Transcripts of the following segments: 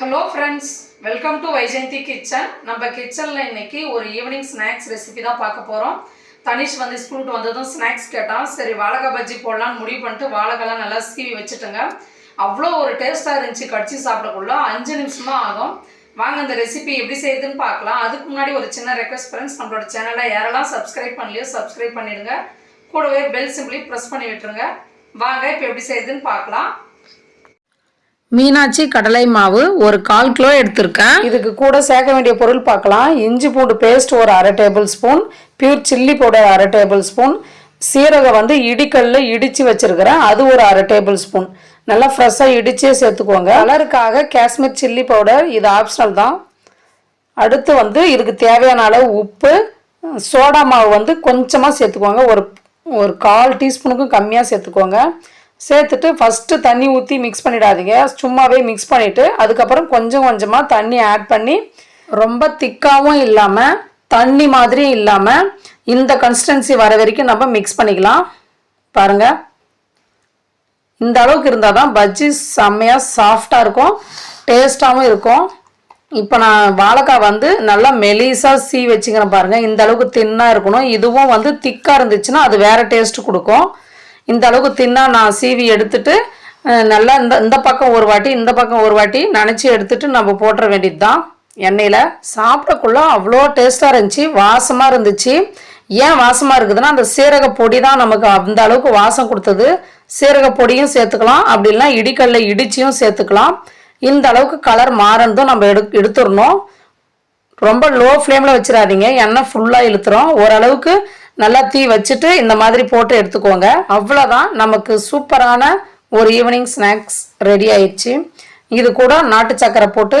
Hello friends welcome to Vyjayanthi kitchen நம்ம கிச்சனில் இன்னைக்கு ஒரு ஈவினிங் ஸ்நாக்ஸ் ரெசிபி தான் பார்க்க போகிறோம் தனிஷ் வந்து ஸ்கூலுக்கு வந்ததும் ஸ்நாக்ஸ் கேட்டான். சரி வாழைக்காய் பஜ்ஜி போடலான்னு முடிவு பண்ணிட்டு வாழைக்காய்லாம் நல்லா சீவி வச்சுட்டுங்க. அவ்வளோ ஒரு டேஸ்ட்டாக இருந்துச்சு. கடிச்சு சாப்பிடக்குள்ள அஞ்சு நிமிஷமாக ஆகும். வாங்க இந்த ரெசிபி எப்படி செய்யுதுன்னு பார்க்கலாம். அதுக்கு முன்னாடி ஒரு சின்ன ரெக்வஸ்ட் ஃப்ரெண்ட்ஸ் நம்மளோட சேனலை யாரெல்லாம் சப்ஸ்கிரைப் பண்ணலையோ சப்ஸ்கிரைப் பண்ணிடுங்க. கூடவே பெல் சிம்பிளி ப்ரெஸ் பண்ணி விட்டுருங்க. வாங்க இப்போ எப்படி செய்யுதுன்னு பார்க்கலாம். மீனாட்சி கடலை மாவு ஒரு கால் கிலோ எடுத்திருக்கேன். இதுக்கு கூட சேர்க்க வேண்டிய பொருள் பார்க்கலாம். இஞ்சி பூண்டு பேஸ்ட் ஒரு அரை tablespoon pure chilli powder அரை டேபிள் ஸ்பூன் சீரகம் வந்து இடிக்கல்ல இடித்து வச்சிருக்கிறேன். அது ஒரு அரை டேபிள் ஸ்பூன் நல்லா ஃப்ரெஷ்ஷாக இடிச்சே சேர்த்துக்கோங்க. கலருக்காக காஷ்மீர் சில்லி பவுடர் இது ஆப்ஷனல் தான். அடுத்து வந்து இதுக்கு தேவையான அளவு உப்பு சோடா மாவு வந்து கொஞ்சமாக சேர்த்துக்கோங்க. ஒரு ஒரு கால் டீஸ்பூனுக்கும் கம்மியாக சேர்த்துக்கோங்க. சேர்த்துட்டு ஃபஸ்ட்டு தண்ணி ஊற்றி மிக்ஸ் பண்ணிடாதீங்க. சும்மாவே மிக்ஸ் பண்ணிவிட்டு அதுக்கப்புறம் கொஞ்சம் கொஞ்சமாக தண்ணி ஆட் பண்ணி ரொம்ப திக்காகவும் இல்லாமல் தண்ணி மாதிரியும் இல்லாமல் இந்த கன்சிஸ்டன்சி வர வரைக்கும் நம்ம மிக்ஸ் பண்ணிக்கலாம். பாருங்கள் இந்த அளவுக்கு இருந்தால் தான் பஜ்ஜி செம்மையாக சாஃப்டாக இருக்கும் டேஸ்ட்டாகவும் இருக்கும். இப்போ நான் வாழைக்காய் வந்து நல்லா மெலிசாக சீ வச்சுக்கிறேன் பாருங்கள் இந்த அளவுக்கு தின்னாக இருக்கணும். இதுவும் வந்து திக்காக இருந்துச்சுன்னா அது வேறு டேஸ்ட்டு கொடுக்கும். இந்த அளவுக்கு தின்னா நான் சீவி எடுத்துட்டு நல்லா இந்த இந்த பக்கம் ஒரு வாட்டி இந்த பக்கம் ஒரு வாட்டி நினச்சி எடுத்துட்டு நம்ம போட்டுற வேண்டியது தான் எண்ணெயில் சாப்பிடக்குள்ள அவ்வளோ டேஸ்ட்டாக இருந்துச்சு வாசமாக இருந்துச்சு. ஏன் வாசமாக இருக்குதுன்னா அந்த சீரக பொடி தான் நமக்கு அந்த அளவுக்கு வாசம் கொடுத்தது. சீரக பொடியும் சேர்த்துக்கலாம் அப்படி இல்லைன்னா இடிக்கல்ல இடிச்சியும் சேர்த்துக்கலாம். இந்த அளவுக்கு கலர் மாறந்தும் நம்ம எடு எடுத்துடணும். ரொம்ப லோ ஃப்ளேமில் வச்சிடாதீங்க. எண்ணெய் ஃபுல்லாக இழுத்துறோம் ஓரளவுக்கு நல்லா தீ வச்சுட்டு இந்த மாதிரி போட்டு எடுத்துக்கோங்க. அவ்வளோதான் நமக்கு சூப்பரான ஒரு ஈவினிங் ஸ்நாக்ஸ் ரெடி ஆயிடுச்சு. இது கூட நாட்டு சக்கரை போட்டு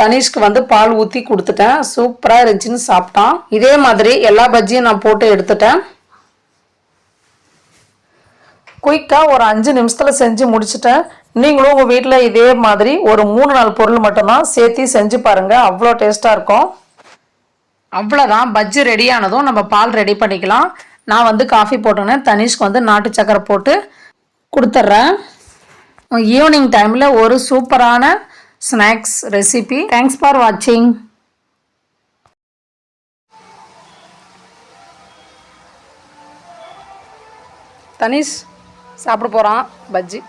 தனிஷ்க்கு வந்து பால் ஊற்றி கொடுத்துட்டேன். சூப்பராக இருந்துச்சுன்னு சாப்பிட்டான். இதே மாதிரி எல்லா பஜ்ஜியும் நான் போட்டு எடுத்துட்டேன். குயிக்காக ஒரு அஞ்சு நிமிஷத்தில் செஞ்சு முடிச்சுட்டேன். நீங்களும் உங்கள் வீட்டில் இதே மாதிரி ஒரு மூணு நாலு பொருள் மட்டும்தான் சேர்த்து செஞ்சு பாருங்கள் அவ்வளோ டேஸ்ட்டாக இருக்கும். அவ்வளோதான் பஜ்ஜி ரெடி ஆனதும் நம்ம பால் ரெடி பண்ணிக்கலாம். நான் வந்து காஃபி போட்டோன்னே தனிஷ்க்கு வந்து நாட்டு சக்கரை போட்டு கொடுத்துட்றேன். ஈவினிங் டைமில் ஒரு சூப்பரான ஸ்நாக்ஸ் ரெசிபி தேங்க்ஸ் ஃபார் வாட்சிங் தனிஷ் சாப்பிட போகிறான் பஜ்ஜி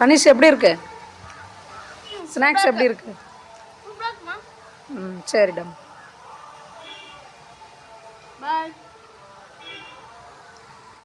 தனிஷ் எப்படி இருக்கு? ஸ்நாக்ஸ் எப்படி இருக்குது ம் சரிடம் பாய்